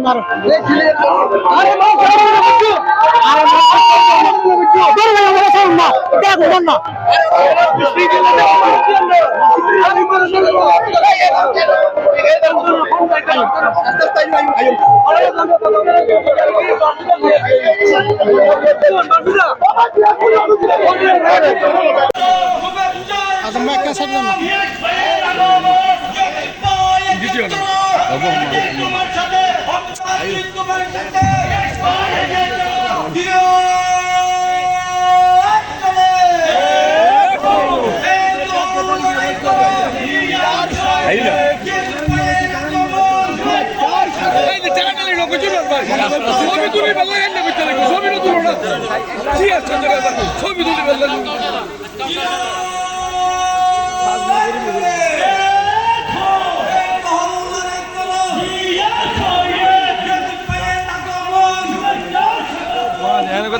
মারো আরে মারো আরে মারো ছবি তুলি বেলা এনে করতে লাগবে ছবি না তুলো না কি আছে ছবি তুলি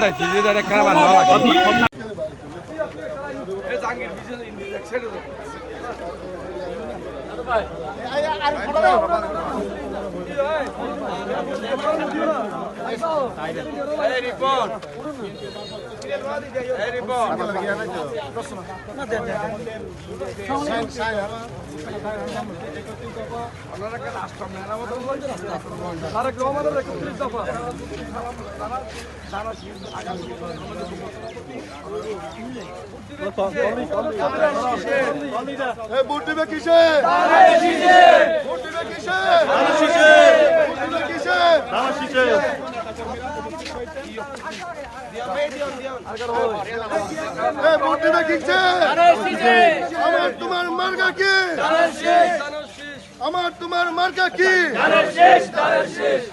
বেলা ভোট দিবে কিসে? কিসে ভোট দিবে কিসে এ, ভোট দিবে কিসে আমার তোমার মার্কা কি? আমার তোমার মার্কা কি?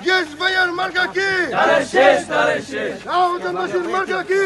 ইয়েস ভাইয়ার মার্কা কি? রাহুল মার্কা কি?